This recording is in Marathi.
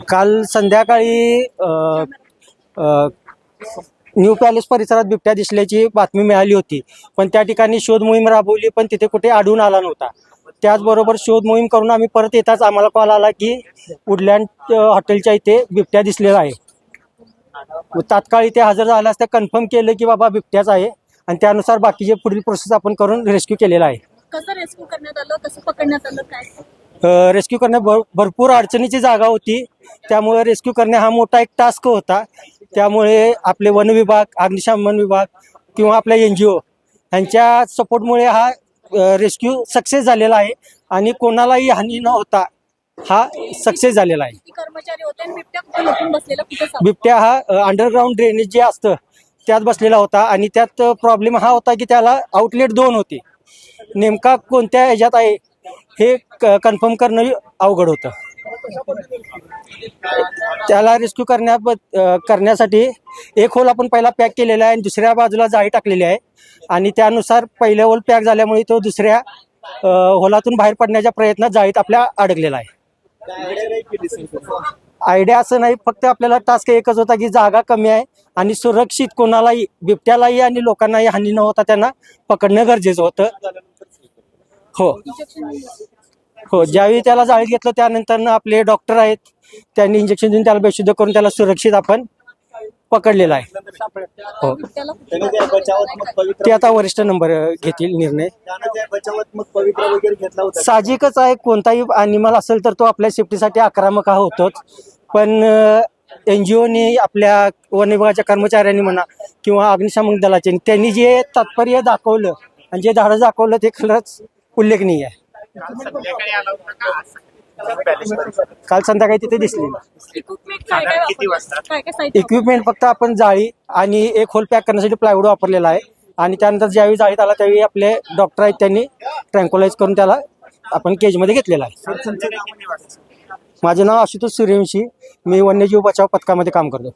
काल संध्याकाळी न्यू पॅलेस परिसरात बिबट्या दिसल्याची बातमी मिळाली होती. पण त्या ठिकाणी शोध मोहीम राबवली पण तिथे कुठे आढळून आला नव्हता. त्याचबरोबर शोध मोहीम करून आम्ही परत येताच आम्हाला कॉल आला की वुडलँड हॉटेलच्या इथे बिबट्या दिसलेला आहे. तात्काळ इथे हजर झाला असता कन्फर्म केलं की बाबा बिबट्याच आहे आणि त्यानुसार बाकीचे पुढील प्रोसेस आपण करून रेस्क्यू केलेला आहे. कसं रेस्क्यू करण्यात आलं? कसं पकडण्यात आलं? काय? रेस्क्यू करण्या भर भरपूर अडचणीची जागा होती. त्यामुळे रेस्क्यू करणे हा मोठा एक टास्क होता. त्यामुळे आपले वन विभाग अग्निशमन विभाग किंवा आपल्या एन जी ओ यांच्या सपोर्टमुळे हा रेस्क्यू सक्सेस झालेला आहे. आणि कोणालाही हानी न होता हा सक्सेस झालेला आहे? बिबट्या हा अंडरग्राऊंड ड्रेनेज जे असतं त्यात बसलेला होता. आणि त्यात प्रॉब्लेम हा होता की त्याला आउटलेट दोन होते. नेमका कोणत्या ह्याच्यात आहे? हे कन्फर्म करणं अवघड होतं. त्याला रेस्क्यू करण्या करण्यासाठी एक होल आपण पहिला पॅक केलेला आहे आणि दुसऱ्या बाजूला जाळी टाकलेली आहे. आणि त्यानुसार पहिल्या होल पॅक झाल्यामुळे तो दुसऱ्या होलातून बाहेर पडण्याच्या प्रयत्नात जाळीत आपल्या अडकलेला आहे. आयडिया असं नाही फक्त आपल्याला टास्क एकच होता की जागा कमी आहे आणि सुरक्षित कोणालाही बिबट्यालाही आणि लोकांनाही हानी न होता त्यांना पकडणं गरजेचं होतं. हो. हो ज्यावेळी त्याला जाळीत घेतलं त्यानंतर आपले डॉक्टर आहेत त्यांनी इंजेक्शन देऊन त्याला बेशुद्ध करून त्याला सुरक्षित आपण पकडलेला आहे. हो. ते आता वरिष्ठ नंबर घेतील निर्णय. साहजिकच आहे कोणताही अॅनिमल असेल तर तो आपल्या सेफ्टीसाठी आक्रमक हा होतोच. पण एन जी ओने आपल्या वन विभागाच्या कर्मचाऱ्यांनी म्हणा किंवा अग्निशामक दलाचे त्यांनी जे तात्पर्य दाखवलं आणि जे धाडस दाखवलं ते खरंच उल्लेखनीय आहे. काल संध्याकाळी तिथे दिसली. इक्विपमेंट फक्त आपण जाळी आणि एक होल पॅक करण्यासाठी प्लायवूड वापरलेला आहे. आणि त्यानंतर ज्यावेळी जाळीत आला त्यावेळी आपले डॉक्टर आहेत त्यांनी ट्रँकोलाइज करून त्याला आपण केजमध्ये घेतलेला आहे. माझे नाव आशुतोष सूर्यवंशी. मी वन्यजीव बचाव पथकामध्ये काम करतो.